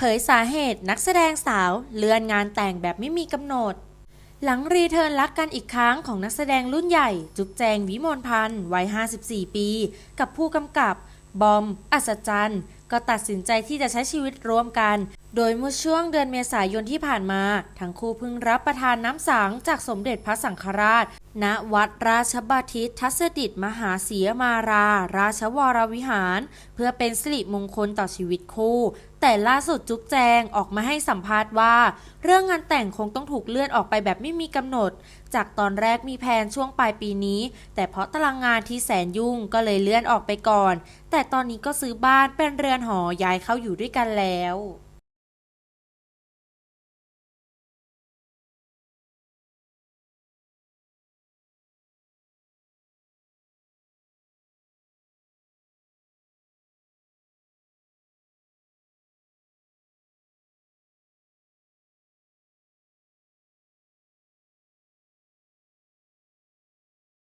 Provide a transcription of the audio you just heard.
เผยสาเหตุนักแสดงสาวเลื่อนงานแต่งแบบไม่มีกำหนด หลังรีเทิร์นรักกันอีกครั้งของนักแสดงรุ่นใหญ่ จุ๊บแจงวิมลพันธ์วัย 54 ปี กับผู้กำกับบอม อัศจรรย์ ก็ตัดสินใจที่จะใช้ชีวิตร่วมกัน โดยเมื่อช่วงเดือนเมษายนที่ผ่านมา ทั้งคู่เพิ่งรับประทานน้ำสังจากสมเด็จพระสังฆราช ณวัดราชบพิตทัศดิตมหาเสียมารา ราชวรวิหาร เพื่อเป็นสิริมงคลต่อชีวิตคู่ แต่ล่าสุดจุ๊บแจงออกมาให้สัมภาษณ์ว่า เรื่องงานแต่งคงต้องถูกเลื่อนออกไปแบบไม่มีกำหนด จากตอนแรกมีแผนช่วงปลายปีนี้ แต่เพราะตารางงานที่แสนยุ่งก็เลยเลื่อนออกไปก่อน แต่ตอนนี้ก็ซื้อบ้านเป็นเรือนหอย้ายเข้าอยู่ด้วยกันแล้ว